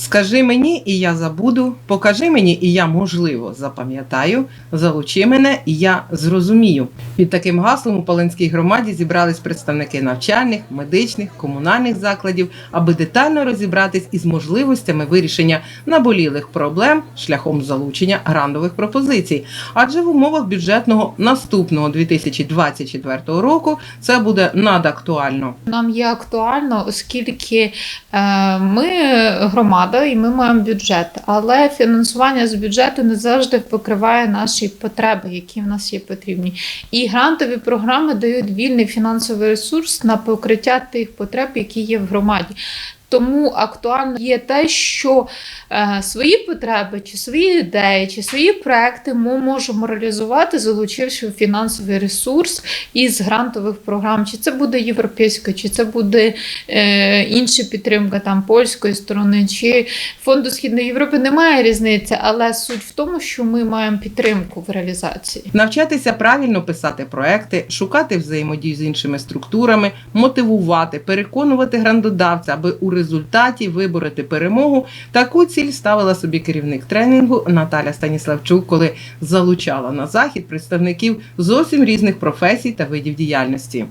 Скажи мені, і я забуду, покажи мені, і я можливо запам'ятаю, залучи мене, і я зрозумію. Під таким гаслом у Палинській громаді зібрались представники навчальних, медичних, комунальних закладів, аби детально розібратись із можливостями вирішення наболілих проблем шляхом залучення грантових пропозицій. Адже в умовах бюджетного наступного 2024 року це буде надактуально. Нам є актуально, оскільки е, ми громада і ми маємо бюджет, але фінансування з бюджету не завжди покриває наші потреби, які в нас є потрібні. І грантові програми дають вільний фінансовий ресурс на покриття тих потреб, які є в громаді. Тому актуально є те, що е, свої потреби, чи свої ідеї, чи свої проекти ми можемо реалізувати, залучивши фінансовий ресурс із грантових програм. Чи це буде європейська, чи це буде е, інша підтримка там польської сторони, чи фонду Східної Європи. Немає різниці, але суть в тому, що ми маємо підтримку в реалізації. Навчатися правильно писати проекти, шукати взаємодію з іншими структурами, мотивувати, переконувати грандодавця, аби у результаті вибороти перемогу. Таку ціль ставила собі керівник тренінгу Наталя Станіславчук, коли залучала на захід представників зовсім різних професій та видів діяльності.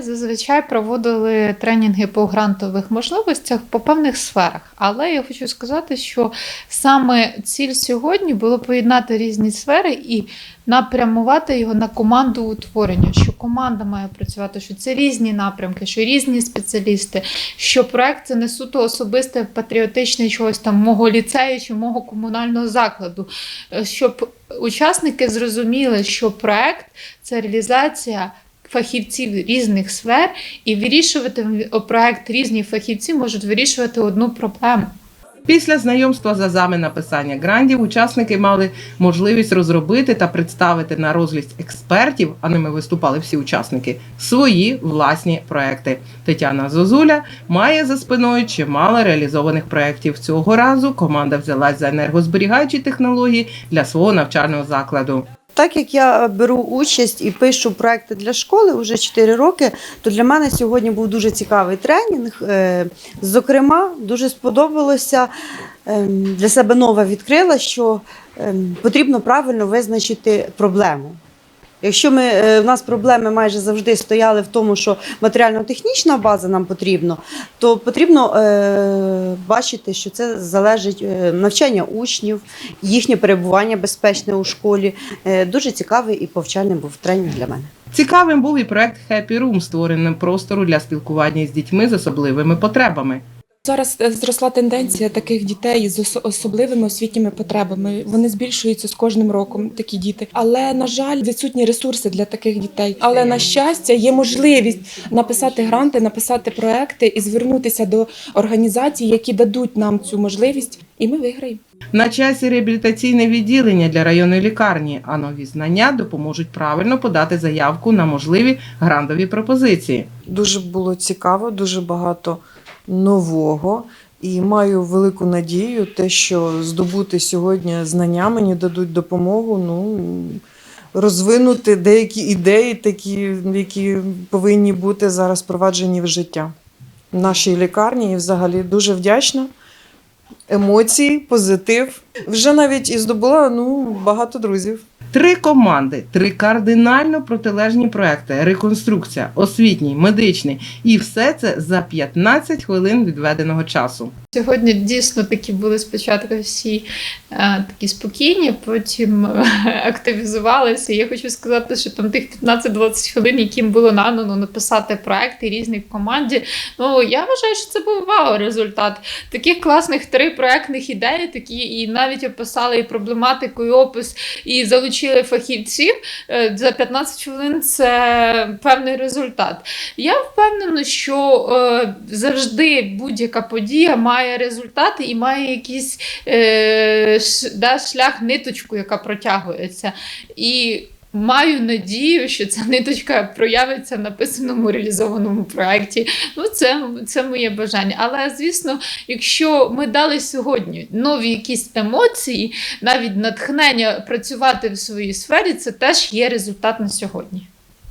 Зазвичай проводили тренінги по грантових можливостях по певних сферах. Але я хочу сказати, що саме ціль сьогодні було поєднати різні сфери і напрямувати його на команду утворення, що команда має працювати, що це різні напрямки, що різні спеціалісти, що проект це не суто особисте патріотичне чогось там мого ліцею чи мого комунального закладу, Е, щоб учасники зрозуміли, що проект це реалізація фахівців різних сфер, і вирішувати проект різні фахівці можуть вирішувати одну проблему. Після знайомства з азами написання грантів учасники мали можливість розробити та представити на розгляд експертів, а ними виступали всі учасники, свої власні проекти. Тетяна Зозуля має за спиною чимало реалізованих проєктів. Цього разу команда взялась за енергозберігаючі технології для свого навчального закладу. Так як я беру участь і пишу проекти для школи вже 4 роки, то для мене сьогодні був дуже цікавий тренінг. Е, Зокрема, дуже сподобалося ем, для себе нове відкрила, що ем, потрібно правильно визначити проблему. Якщо ми, е, в нас проблеми майже завжди стояли в тому, що матеріально-технічна база нам потрібна, то потрібно е, бачити, що це залежить е, навчання учнів, їхнє перебування безпечне у школі. Е, дуже цікавий і повчальний був тренінг для мене. Цікавим був і проект Happy Room, створений простору для спілкування з дітьми з особливими потребами. Зараз е, зросла тенденція таких дітей з особливими освітніми потребами. Вони збільшуються з кожним роком. Такі діти, але на жаль, відсутні ресурси для таких дітей. Але на щастя, є можливість написати гранти, написати проекти і звернутися до організацій, які дадуть нам цю можливість, і ми виграємо. На часі реабілітаційне відділення для районної лікарні, а нові знання допоможуть правильно подати заявку на можливі грантові пропозиції. Дуже було цікаво, дуже багато нового. І маю велику надію, те, що здобути сьогодні знання мені дадуть допомогу. Ну розвинути деякі ідеї, такі, які повинні бути зараз впроваджені в життя в нашій лікарні. І взагалі дуже вдячна. Емоції, позитив. Вже навіть і здобула ну, багато друзів. Три команди, три кардинально протилежні проекти: реконструкція, освітній, медичний, і все це за 15 хвилин відведеного часу. Сьогодні дійсно такі були спочатку всі е, такі спокійні, потім е, активізувалися. Я хочу сказати, що там тих 15-20 хвилин, яким було надано написати проекти різні команді. Ну я вважаю, що це був вау результат. Таких класних три проектних ідеї, такі і навіть описали і проблематику, і опис, і залучили фахівців е, за 15 хвилин. Це певний результат. Я впевнена, що е, завжди будь-яка подія має результати і має якийсь е, шлях, ниточку, яка протягується. І маю надію, що ця ниточка проявиться в написаному реалізованому проєкті. Ну, це, це моє бажання. Але, звісно, якщо ми дали сьогодні нові якісь емоції, навіть натхнення працювати в своїй сфері, це теж є результат на сьогодні.